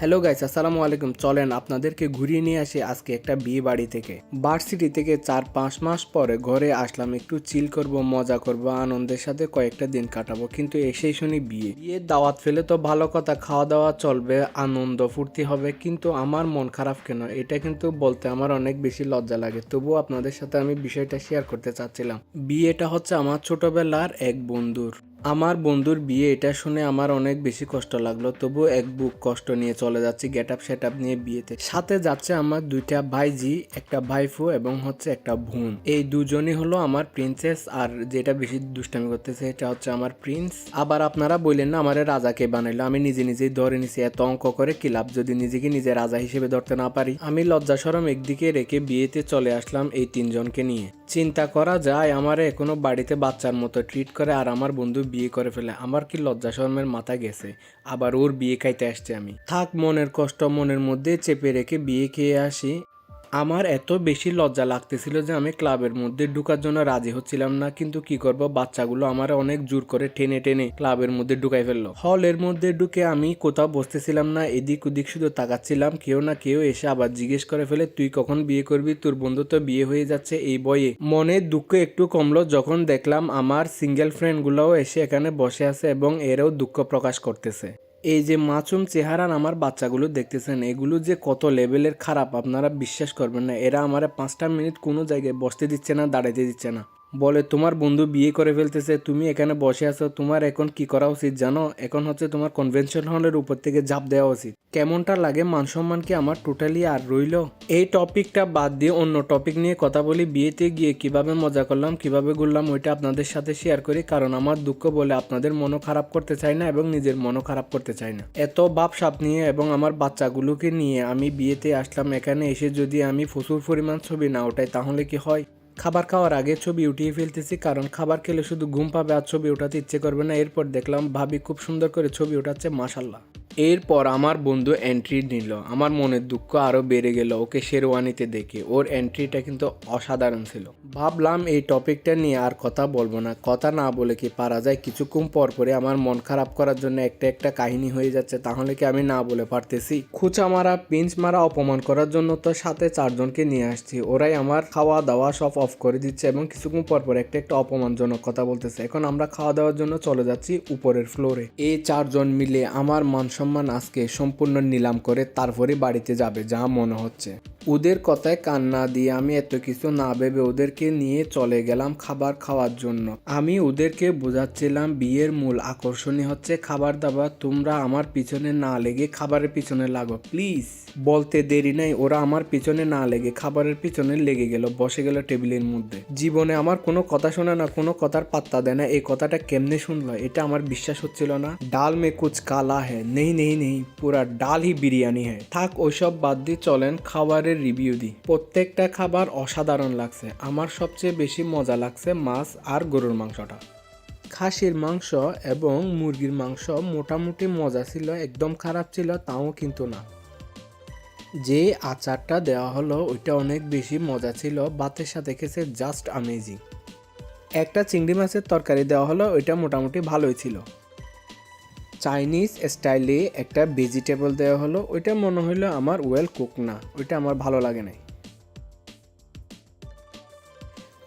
Hello guys আসসালামু আলাইকুম। চলেন আপনাদেরকে ঘুরিয়ে নিয়ে আসি আজকে একটা বিয়ে বাড়ি থেকে। ভার্সিটি থেকে চার পাঁচ মাস পরে ঘরে আসলাম, একটু চিল করব, মজা করব, আনন্দের সাথে কয়েকটা দিন কাটাবো। কিন্তু এসেই শুনি বিয়ে। বিয়ের দাওয়াত ফেলে তো ভালো কথা খাওয়া দাওয়া চলবে, আনন্দ ফুর্তি হবে, কিন্তু আমার মন খারাপ কেন? এটা কিন্তু বলতে আমার অনেক বেশি লজ্জা লাগে। তবুও আপনাদের সাথে আমি বিষয়টা শেয়ার করতে চাচ্ছিলাম। বিয়েটা হচ্ছে আমার ছোটবেলার এক বন্ধুর। আমার বন্ধুর বিয়ে, এটা শুনে আমার অনেক বেশি কষ্ট লাগল। তবু এক বুক কষ্ট নিয়ে চলে যাচ্ছি গেট আপ সেট আপ নিয়ে বিয়েতে। সাথে যাচ্ছে আমার দুইটা ভাইজি একটা ভাইফু এবং হচ্ছে একটা বোন। এই দুজনই হলো আমার প্রিন্সেস আর যেটা বেশি দুষ্টামি করতেছে এটা হচ্ছে আমার প্রিন্স আবার আপনারা বললেন না, আমার রাজাকে বানাইলো? আমি নিজে নিজেই ধরে নিছি, এত অঙ্ক করে কি লাভ? যদি নিজেকে নিজে রাজা হিসেবে ধরতে না পারি। আমি লজ্জা সরম একদিকে রেখে বিয়েতে চলে আসলাম এই তিনজনকে নিয়ে। চিন্তা করা যায়, আমারে এখনও বাড়িতে বাচ্চার মতো ট্রিট করে আর আমার বন্ধু বিয়ে করে ফেলে। আমার কি লজ্জা শর্মের মাথা গেছে? আবার ওর বিয়ে খাইতে আসছে আমি। থাক, মনের কষ্ট মনের মধ্যে চেপে রেখে বিয়ে খেয়ে আসি। আমার এত বেশি লজ্জা লাগতেছিল যে আমি ক্লাবের মধ্যে ঢুকার জন্য রাজি হচ্ছিলাম না, কিন্তু কি করব? বাচ্চাগুলো আমার অনেক জোর করে টেনে টেনে ক্লাবের মধ্যে ঢুকাই ফেলল। হলের মধ্যে ঢুকে আমি কোথাও বসতেছিলাম না, এদিক ওদিক শুধু তাকাচ্ছিলাম, কেউ না কেউ এসে আবার জিজ্ঞেস করে ফেলে, তুই কখন বিয়ে করবি? তোর বন্ধু তো বিয়ে হয়ে যাচ্ছে এই বয়ে। মনে দুঃখ একটু কমলো যখন দেখলাম আমার সিঙ্গেল ফ্রেন্ডগুলোও এসে এখানে বসে আছে এবং এরাও দুঃখ প্রকাশ করতেছে। এই যে মাসুম চেহারান আমার বাচ্চাগুলো দেখতেছেন, এগুলো যে কত লেভেলের খারাপ, আপনারা বিশ্বাস করবেন না, এরা আমার পাঁচটা মিনিট কোনো জায়গায় বসতে দিচ্ছে না, দাঁড়াইতে দিচ্ছে না। বলে, তোমার বন্ধু বিয়ে করে ফেলতেছে, তুমি এখানে বসে আছো, তোমার এখন কি করা উচিত জানো? এখন হচ্ছে তোমার কনভেনশন হলের উপর থেকে ঝাঁপ দেওয়া উচিত। কেমনটা লাগে? মান সম্মান কি আমার টোটালি আর রইল? এই টপিকটা বাদ দিয়ে অন্য টপিক নিয়ে কথা বলি। বিয়েতে গিয়ে কীভাবে মজা করলাম, কীভাবে ঘুরলাম, ওইটা আপনাদের সাথে শেয়ার করি। কারণ আমার দুঃখ বলে আপনাদের মনও খারাপ করতে চাই না এবং নিজের মনও খারাপ করতে চাই না। এত বাপ সাপ নিয়ে এবং আমার বাচ্চাগুলোকে নিয়ে আমি বিয়েতে আসলাম, এখানে এসে যদি আমি প্রচুর পরিমাণ ছবি না ওঠাই তাহলে কি হয়? খাবার খাওয়ার আগে ছবি উঠিয়ে ফেলতেছি, কারণ খাবার খেলে শুধু ঘুম পাবে আর ছবি ওঠাতে ইচ্ছে করবে না। এরপর দেখলাম ভাবি খুব সুন্দর করে ছবি ওঠাচ্ছে মাসাল্লাহ এরপর আমার বন্ধু এন্ট্রি নিল। আমার মনের দুঃখ আরও বেড়ে গেল ওকে শেরওয়ানিতে দেখে। ওর এন্ট্রিটা কিন্তু অসাধারণ ছিল। ভাবলাম এই টপিকটা নিয়ে আর কথা বলব না। কথা না বলে কি পারা যায়? কিছুক্ষণ পর পরে আমার মন খারাপ করার জন্য একটা একটা কাহিনী হয়ে যাচ্ছে। তাহলে কি আমি না বলে পারতেছি? খুচা মারা পিঞ্চ মারা অপমান করার জন্য তো সাথে চারজনকে নিয়ে আসছি। ওরাই আমার খাওয়া দাওয়া সব অফ করে দিচ্ছে এবং কিছুক্ষণ পর পর একটা একটা অপমানজনক কথা বলতেছে। এখন আমরা খাওয়া দাওয়ার জন্য চলে যাচ্ছি উপরের ফ্লোরে এই চারজন মিলে আমার মান সম্মান আজকে সম্পূর্ণ নিলাম করে তারপরে বাড়িতে যাবে যা মনে হচ্ছে। ওদের কথায় কান না দিয়ে আমি এত কিছু না ভেবে ওদেরকে নিয়ে চলে গেলাম খাবার খাওয়ার জন্য। আমি ওদেরকে বোঝাচ্ছিলাম, বিয়ের মূল আকর্ষণই হচ্ছে খাবার দাবার। তোমরা আমার পিছনে না লেগে খাবারের পিছনে লাগো, প্লিজ। বলতে দেরি নাই, ওরা আমার পিছনে না লেগে খাবারের পিছনে লেগে গেল, বসে গেল টেবিলের মধ্যে। জীবনে আমার কোনো কথা শোনে না, কোনো কথার পাত্তা দেয় না, এই কথাটা কেমনে শুনলো, এটা আমার বিশ্বাস হচ্ছিল না। ডাল মে কুচ কালা হ্যাঁ নেই নেই নেই, পুরা ডাল হি বিরিয়ানি হ্যাঁ থাক, ওইসব বাদ দিয়ে চলেন, খাবারের রিভিউ দিই। প্রত্যেকটা খাবার অসাধারণ লাগছে। আমার সবচেয়ে বেশি মজা লাগছে মাছ আর গরুর মাংসটা। খাসির মাংস এবং মুরগির মাংস মোটামুটি মজা ছিল, একদম খারাপ ছিল, তাও কিন্তু না। যে আচারটা দেওয়া হলো, ওইটা অনেক বেশি মজা ছিল, ভাতের সাথে খেয়েছে জাস্ট আমেজিং একটা চিংড়ি মাছের তরকারি দেওয়া হলো, ওইটা মোটামুটি ভালোই ছিল। চাইনিজ স্টাইলে একটা ভেজিটেবল দেওয়া হলো। ওইটা মনে হলো আমার ওয়েল কুক না। ওইটা আমার ভালো লাগে নাই।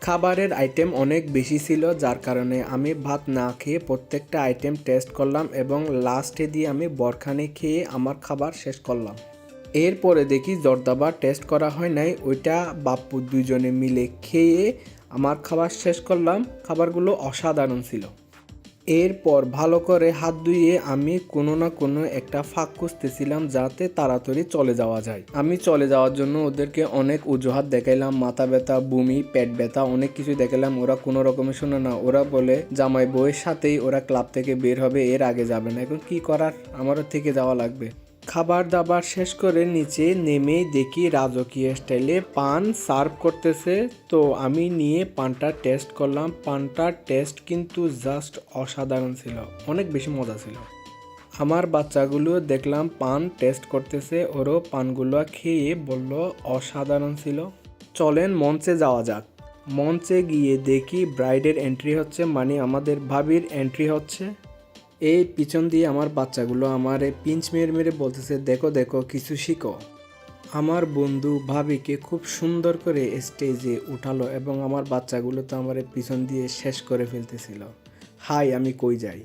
খাবারের আইটেম অনেক বেশি ছিল, যার কারণে আমি ভাত না খেয়ে প্রত্যেকটা আইটেম টেস্ট করলাম এবং লাস্টে দিয়ে আমি বরখানে খেয়ে আমার খাবার শেষ করলাম। এরপরে দেখি জর্দাবার টেস্ট করা হয় নাই। ওইটা বাপ্পু দুজনে মিলে খেয়ে আমার খাবার শেষ করলাম। খাবারগুলো অসাধারণ ছিল। এরপর ভালো করে হাত ধুয়ে আমি কোনো না কোনো একটা ফাঁক খুঁজতেছিলাম যাতে তাড়াতাড়ি চলে যাওয়া যায়। আমি চলে যাওয়ার জন্য ওদেরকে অনেক অজুহাত দেখাইলাম, মাথা ব্যথা, বমি, পেট ব্যথা, অনেক কিছু দেখালাম ওরা কোনো রকমে শোনে না, ওরা বলে, জামাই বউয়ের সাথেই ওরা ক্লাব থেকে বের হবে, এর আগে যাবে না। এখন কি করার? আমারও থেকে যাওয়া লাগবে। খাবার দাবার শেষ করে নিচে নেমে দেখি রাজকীয় স্টাইলে পান সার্ভ করতেছে। তো আমি নিয়ে পানটা টেস্ট করলাম। পানটার টেস্ট কিন্তু জাস্ট অসাধারণ ছিল। অনেক বেশি মজা ছিল। আমার বাচ্চাগুলো দেখলাম পান টেস্ট করতেছে। ওরও পানগুলো খেয়ে বলল, অসাধারণ ছিল। চলেন মঞ্চে যাওয়া যাক। মঞ্চে গিয়ে দেখি ব্রাইডের এন্ট্রি হচ্ছে মানে আমাদের ভাবির এন্ট্রি হচ্ছে। এই পিছন দিয়ে আমার বাচ্চাগুলো আমার পিঞ্চ মেরে মেরে বলতেছে, দেখো দেখো, কিছু শিখো। আমার বন্ধু ভাবিকে খুব সুন্দর করে স্টেজে উঠালো এবং আমার বাচ্চাগুলো তো আমার পিছন দিয়ে শেষ করে ফেলতেছিল। হাই, আমি কই যাই?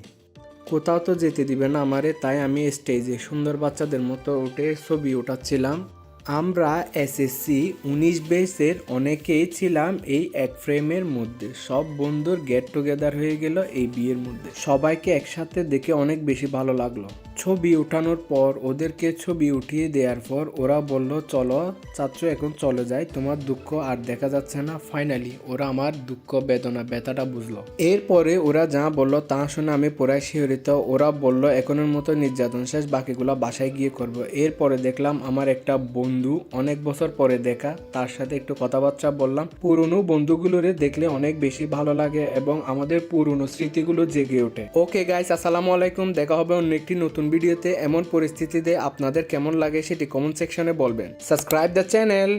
কোথাও তো যেতে দিবে না আমারে, তাই আমি স্টেজে সুন্দর বাচ্চাদের মতো উঠে ছবি উঠাচ্ছিলাম। আমরা এসএসসি উনিশ বেসের অনেকেই ছিলাম এই এক ফ্রেমের মধ্যে। সব বন্ধুর গেট টুগেদার হয়ে গেল এই বিয়ের মধ্যে। সবাইকে একসাথে দেখে অনেক বেশি ভালো লাগল। ছবি উঠানোর পর ওদেরকে ছবি উঠিয়ে দেওয়ার পর ওরা বলল, চলো চাচ্ছ এখন চলে যায় তোমার দুঃখ আর দেখা যাচ্ছে না। ফাইনালি ওরা আমার দুঃখ, বেদনা, ব্যথাটা বুঝলো। এরপরে ওরা যা বলল তা শুনে আমি পুরাই শিহরিত। ওরা বলল, এখনের মতো নির্যাতন শেষ, বাকিগুলো বাসায় গিয়ে করব। এরপরে দেখলাম আমার একটা বন্ধু, অনেক বছর পরে দেখা, তার সাথে একটু কথাবার্তা বললাম। পুরনো বন্ধুগুলোরে দেখলে অনেক বেশি ভালো লাগে এবং আমাদের পুরনো স্মৃতিগুলো জেগে ওঠে। ওকে গাইস আসসালামু আলাইকুম। দেখা হবে অন্য একটি নতুন ভিডিওতে এমন পরিস্থিতিতে আপনাদের কেমন লাগে সেটি কমেন্ট সেকশনে বলবেন। Subscribe the channel